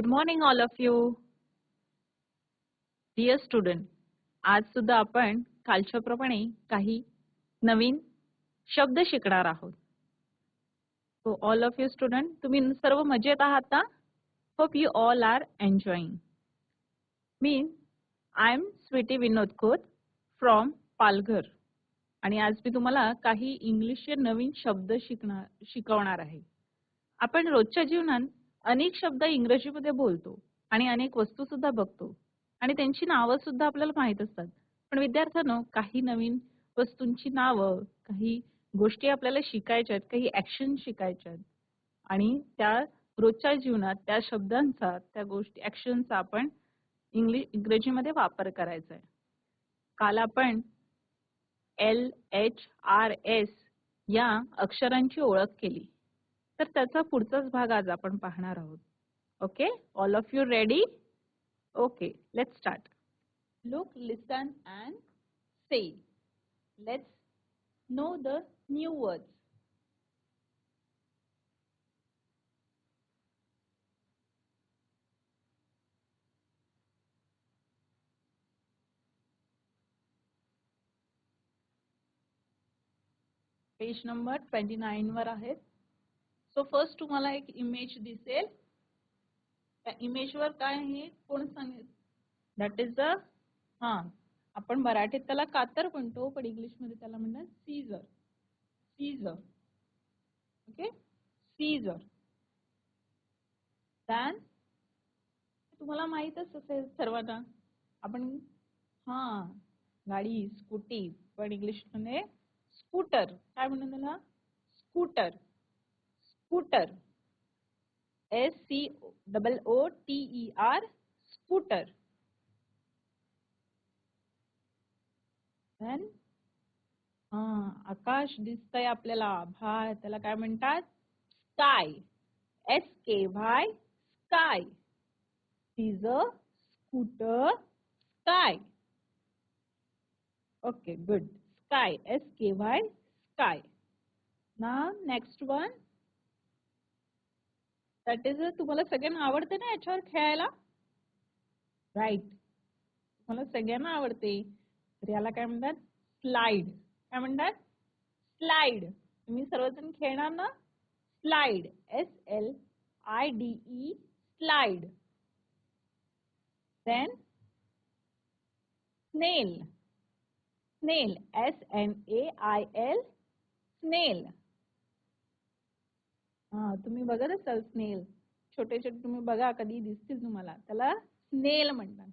Good morning all of you dear student आज सुद्धा आपण कालच्याप्रमाणे काही नवीन शब्द शिकणार आहोत. So all of you student तुम्ही सर्व मजेत आहात ना? Hope you all are enjoying me I am Sweety Vinod Khot from Palghar आणि आज मी तुम्हाला काही इंग्लिशचे नवीन शब्द शिकणार शिकवणार आहे. आपण रोजच्या जीवनात अनेक शब्द इंग्रजीमध्ये बोलतो आणि अनेक वस्तू सुद्धा बघतो. आणि त्यांची नावं सुद्धा आपल्याला माहीत असतात. पण विद्यार्थ्यांनो काही नवीन वस्तूंची नावं काही गोष्टी आपल्याला शिकायच्या आहेत काही ऍक्शन शिकायच्या आहेत आणि त्या रोजच्या जीवनात त्या शब्दांचा त्या गोष्टी ऍक्शनचा आपण इंग्लिश इंग्रजीमध्ये वापर करायचा आहे. काल आपण एल एच आर एस या अक्षरांची ओळख केली. तर त्याचा पुढचाच भाग आज आपण पाहणार आहोत. Okay all of you ready okay let's start look listen and say let's know the new words page number twenty nine वर आहेत. सो फर्स्ट तुम्हाला एक इमेज दिसेल. त्या इमेजवर काय आहे? कोण सांगेल? दॅट इज द हा. आपण मराठीत त्याला कातर म्हणतो पण इंग्लिशमध्ये त्याला म्हणतात scissor scissor okay scissor then तुम्हाला माहीतच असेल सर्वांना. आपण हा गाडी स्कूटी पण इंग्लिशमध्ये स्कूटर. काय म्हणून त्याला? Scooter scooter S C double O T E R scooter. Then आकाश दिसतंय आपल्याला. आभाळ त्याला काय म्हणतात? Sky S K Y sky is a scooter sky okay good sky. S k y sky. Now, next one. That is तुम्हाला सगळ्यांना आवडते ना याच्यावर खेळायला? राईट तुम्हाला सगळ्यांना आवडते. तर याला काय म्हणतात? स्लाइड काय म्हणतात? स्लाइड तुम्ही सर्वजण खेळणार ना? Slide S L I D E slide then snail snail. S n a i l snail. हा, तुम्ही बघत असाल स्नेल. छोटे छोटे तुम्ही बघा, कधी दिसतील तुम्हाला. त्याला स्नेल म्हणतात.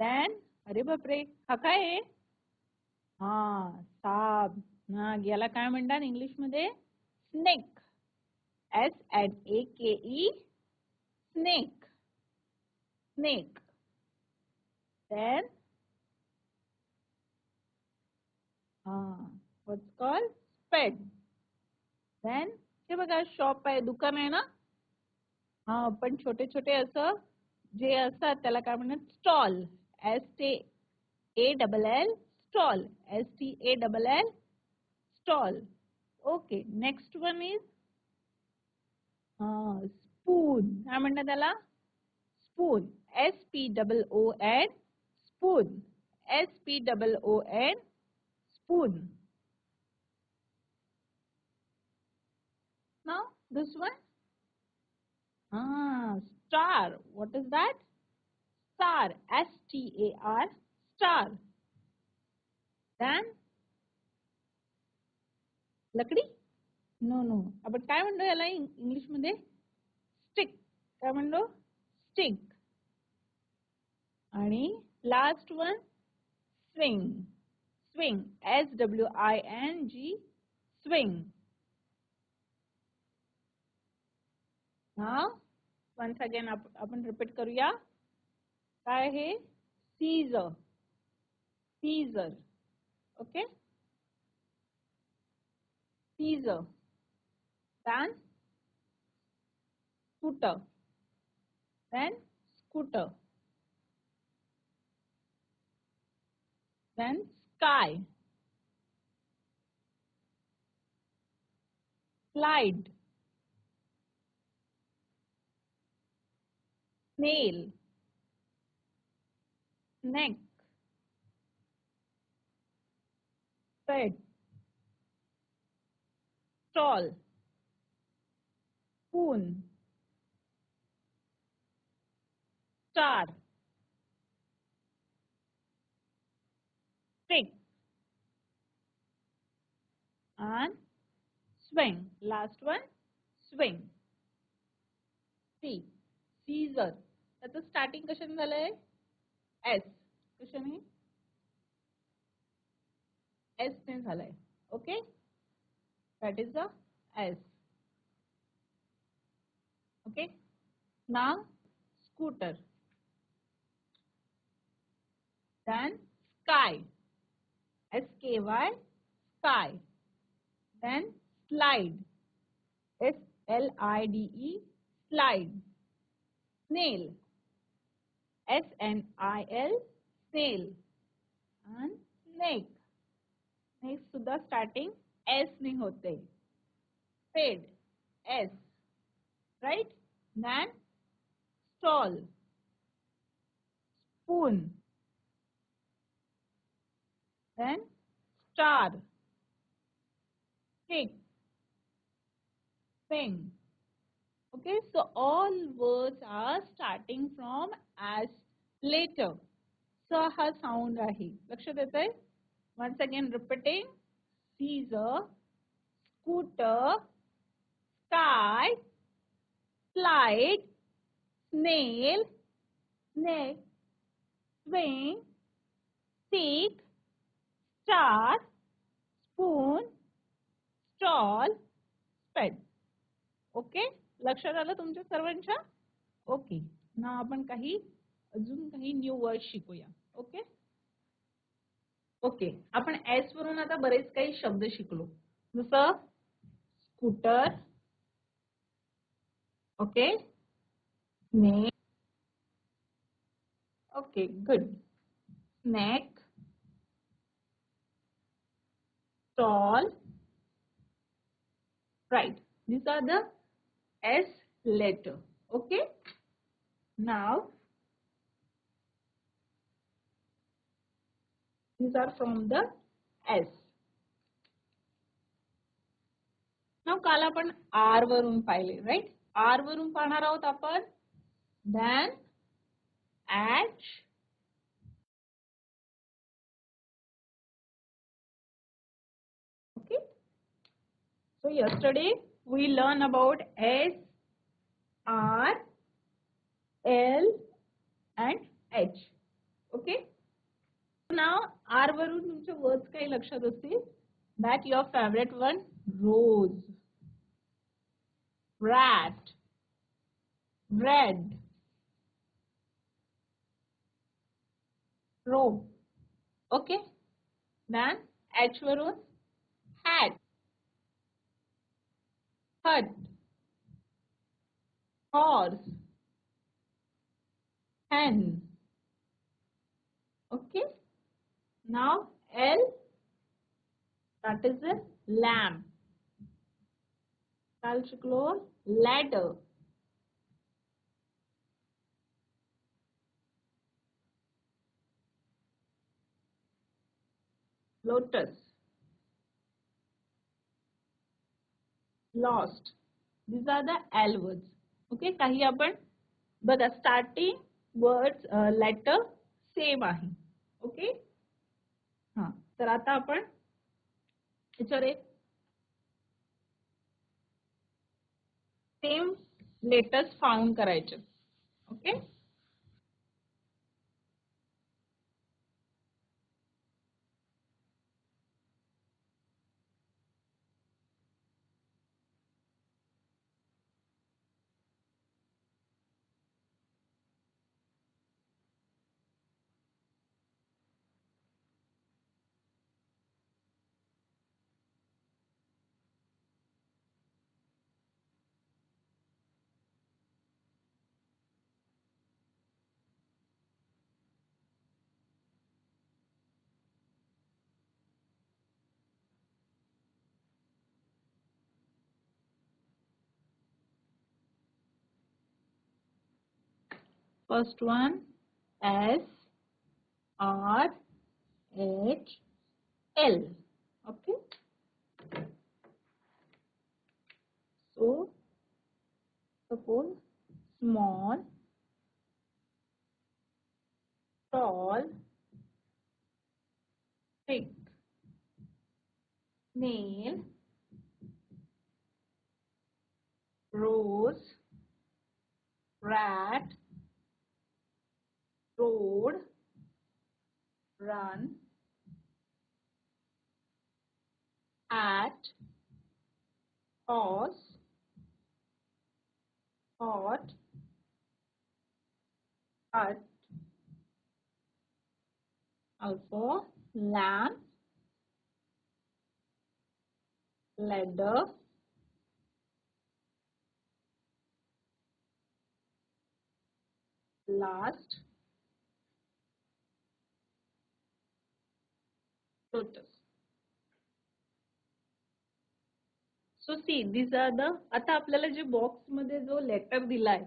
देन अरे बापरे, हा काय आहे? हा, साप. हा, याला काय म्हणतात इंग्लिश मध्ये snake S N A K E snake snake then what's called? Sped. Then हे बघा शॉप आहे, दुकान आहे ना? हा, पण छोटे छोटे असं, जे असतात, त्याला काय म्हणतात? Stall S T A double L stall S T A double L stall okay next one is spoon काय म्हणतात त्याला? Spoon S P double O N spoon S P double O N spoon. This one. Ah, star. What is that? Star. S-T-A-R. Star. Then लकडी no no आपण काय म्हणतो याला इंग्लिशमध्ये stick काय म्हणतो स्टिक आणि last one swing swing S W I N G swing हाँ? वंस अगेन अपन रिपीट करूया। का है? Scissor scissor okay scissor then scooter then scooter then sky flight Nail, Neck. Bed. Stall. Spoon. Star. Stick. And swing. Last one, swing. C, scissor. त्याचं starting कशाने झालंय S कशाने S ने झालंय okay that is the S okay now scooter then, sky. S k y, sky. Then, slide. S l i d e slide. Snail. S n i l snail and snake snake सुद्धा starting s ने होते spade s right then stall spoon then star stick swing Okay, so all words are starting from as later. So हा sound आहे लक्ष देत आहे once again repeating Caesar, scooter, sky, slide, snail, snake, swing, stick, star, spoon, stall, sped. Okay. लक्षात आलं तुमच्या सर्वांच्या okay ना आपण काही, अजून काही न्यू वर्ड शिकूया. ओके ओके आपण एस वरून आता बरेच काही शब्द शिकलो. जसं scooter okay okay good snack stall right this are the S letter. Okay. Now, these are from the S. Now, काल आपण R वरून पाहिले राईट R वरून पाहणार आहोत आपण then H okay so yesterday we learn about S, R, L and H. Okay. Now R वरून तुमचे वर्ड्स काही लक्षात असतील that your favorite one rose, rat, red, rope. Okay. Then H वरून hat. hut, horse, hen. Okay. Now L, that is a lamb. Calcicolor, ladder. Lotus. Last these are the L words okay काही आपण बघा starting words letter same आहे. ओके हा. तर आता आपण याच्यावर एक. सेम लेटर्स फाउंड करायचे. Okay First one S R H L. Okay. So suppose small, tall, thick, nail, rose, rat, road, run, at, horse, hot, hut, alpha, lamp, ladder, last, lotus. So see this are the आता आपल्याला जे बॉक्समध्ये जो letter दिलाय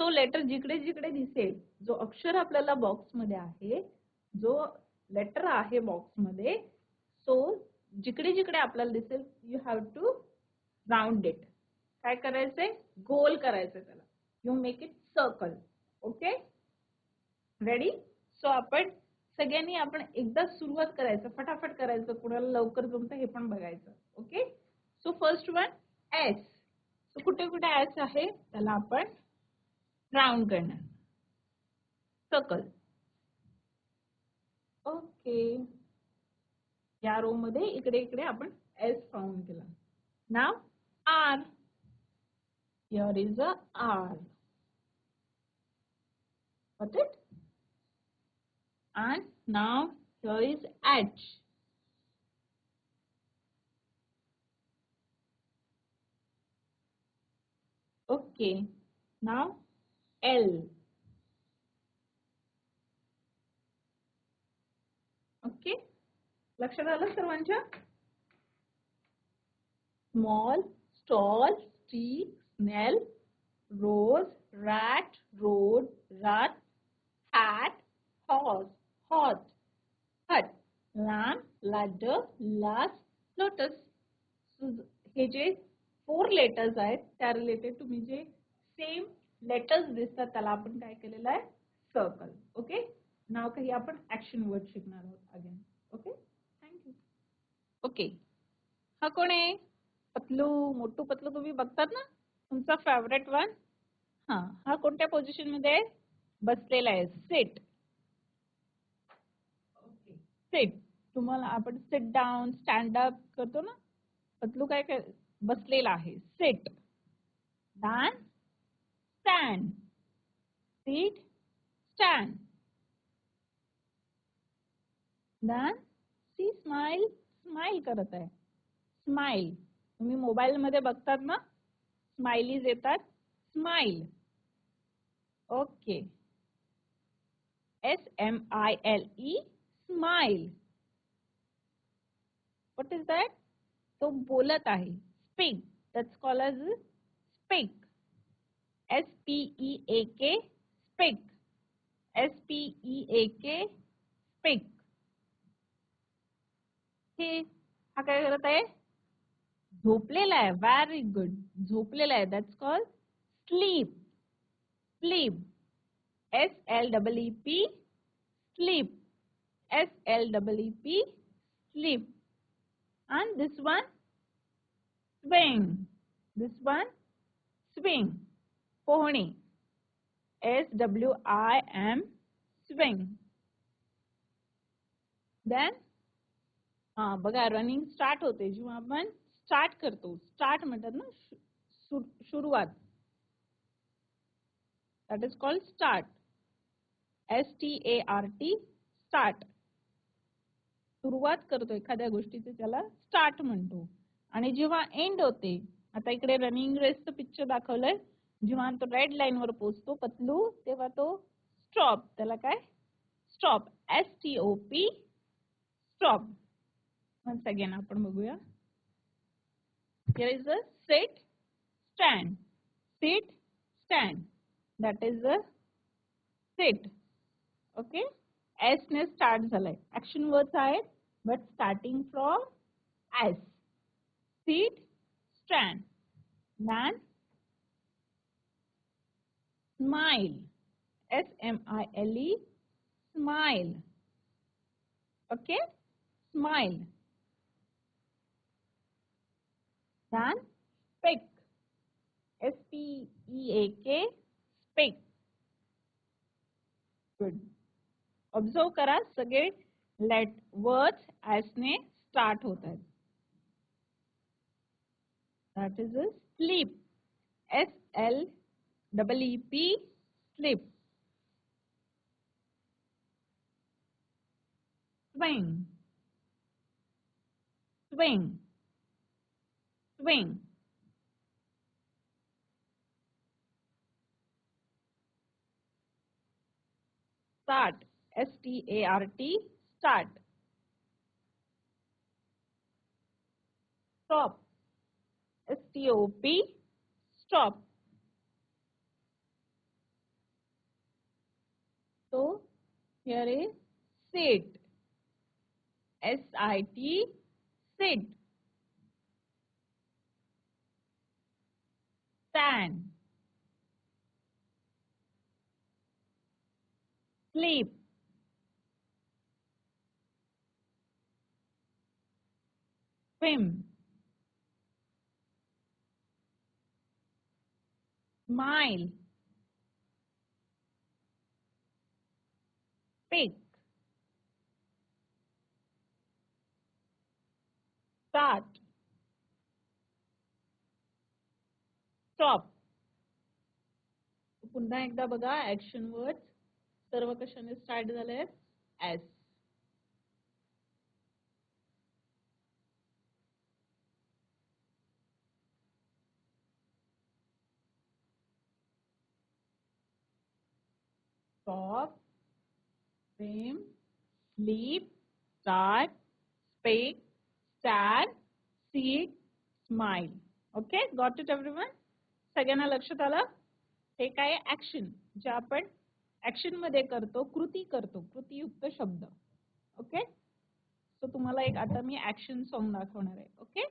तो letter जिकडे जिकडे दिसेल जो अक्षर आपल्याला बॉक्समध्ये आहे जो लेटर आहे बॉक्समध्ये सो जिकडे जिकडे आपल्याला दिसेल you have to round it काय करायचंय? गोल करायचंय त्याला. You make it circle okay ready so आपण सगळ्यांनी आपण एकदा सुरुवात करायचं फटाफट करायचं कुणाला लवकर जमतं हे पण बघायचं okay? So first one S so कुठे कुठे एस आहे? त्याला आपण राऊंड करणार. सकल ओके. या रो मध्ये इकडे इकडे आपण एस फाउंड केला. Now are your is a R Got? And now here is H. Okay. Now L. Okay लक्षात आलं सर्वांच्या small stall stick snail rose rat road rat hat horse Hot hut lamp ladder last lotus हे जे four letters आहेत त्या related तुम्ही जे same letters दिसतात त्याला आपण काय केलेलं आहे? सर्कल ओके नाव काही आपण ऍक्शन वर्ड शिकणार आहोत अगेन ओके थँक्यू ओके हा कोण आहे? पतलू मोठू पतलू तुम्ही बघतात ना? तुमचा फेवरेट वन हा हा कोणत्या पोझिशनमध्ये आहे? बसलेला आहे. सेट सेट तुम्हाला आपण सेट डाऊन स्टँड अप करतो ना पतलू काय काय बसलेला आहे? Sit down stand seat stand then see smile smile करत आहे. स्माइल तुम्ही मोबाईल मध्ये बघतात ना स्माइलीज येतात. Smile okay S M I L E smile what is that तो बोलत आहे. Speak that's call as speak S P E A K speak S P E A K speak हे, हा काय करत आहे? गुड आहे. That's call sleep sleep S L double E P sleep S L double E P sleep and this one, swing. This one, swing. पोहणे S W I M, swing. Then, हा बघा running start होते जेव्हा आपण start करतो start म्हणतात ना सुरुवात that is called start S T A R T start सुरुवात करतो एखाद्या गोष्टीचे त्याला स्टार्ट म्हणतो. आणि जेव्हा एंड होते आता इकडे रनिंग रेसचं पिक्चर दाखवलंय. जेव्हा तो रेड लाईन वर पोचतो पतलू तेव्हा तो स्टॉप त्याला काय? Stop S T O P stop once again आपण बघूया. Here is a sit stand. Sit stand. That is the sit okay S ने स्टार्ट झालाय. ऍक्शन वर्ड्स आहेत. but starting from S seat stand man smile S M I L E smile okay smile then speak s p e a k speak good observe करा सगळे Let words S ने start होत आहेत that is sleep S L double E P sleep swing. Swing. Swing. Start. S t a r t. start stop s t o p stop so here is sit s i t sit stand, sleep, swim, smile, pick, start, stop पुन्हा एकदा बघा action word सर्व कशाने start झाले S stop, swim, sleep, start, speak, stand, sit, smile. Okay, got it everyone? सगळ्यांना लक्षात आलं? हे काय ऍक्शन जे आपण ऍक्शनमध्ये करतो कृती करतो. कृतीयुक्त शब्द. ओके सो तुम्हाला एक आता मी ऍक्शन सॉन्ग दाखवणार आहे. ओके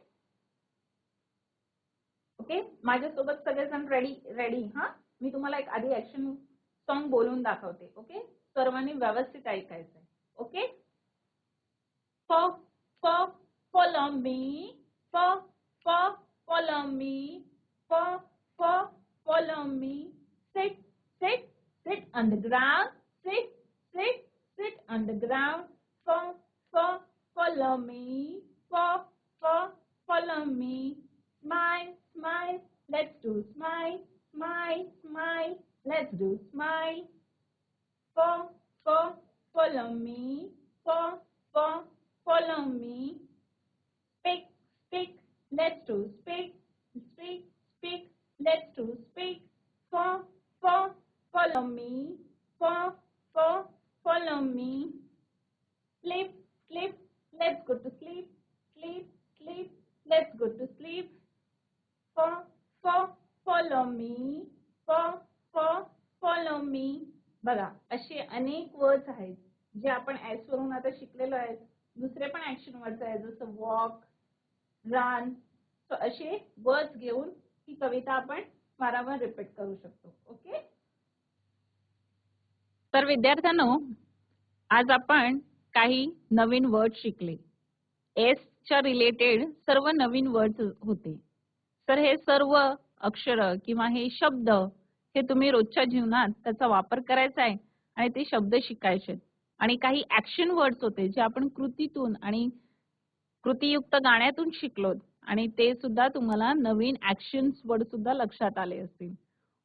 ओके माझ्यासोबत सगळेजण रेडी रेडी हा? मी तुम्हाला एक आधी ऍक्शन सॉन्ग बोलून दाखवते ओके सर्वांनी व्यवस्थित ऐकायचंय ओके फ फ फॉलो मी फ फ फॉलो मी फ me. Sit, sit, sit on the ground. Sit, sit, sit on the ground. For, for, follow me. For, for, follow me. Smile, smile, let's do smile. Do. For, for, follow me. For, for, follow me. Speak, speak, let's do speak. Speak, speak, Let's to speak. For, for, follow me. For, for, follow me. Sleep, sleep. Let's go to sleep. Sleep, sleep. Let's go to sleep. For, for, follow me. बघा असे अनेक words आहेत जे आपण S वरून आता शिकलेलो आहेत. दुसरे पण ऍक्शन वर्ड्स आहेत जसं वॉक रन असे वर्ड्स घेऊन ही कविता आपण वारंवार रिपीट करू शकतो. ओके तर विद्यार्थ्यांनो आज आपण काही नवीन वर्ड शिकले. एस च्या रिलेटेड सर्व नवीन वर्ड होते. तर हे सर्व अक्षर किंवा हे शब्द हे तुम्ही रोजच्या जीवनात त्याचा वापर करायचा आहे आणि ते शब्द शिकायचे आणि काही ऍक्शन वर्ड्स होते जे आपण कृतीतून आणि कृतीयुक्त गाण्यातून शिकलोत आणि ते सुद्धा तुम्हाला नवीन ऍक्शन वर्ड सुद्धा लक्षात आले असतील.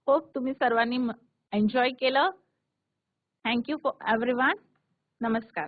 होप तुम्ही सर्वांनी एन्जॉय केलं. थँक्यू फॉर एव्हरी नमस्कार.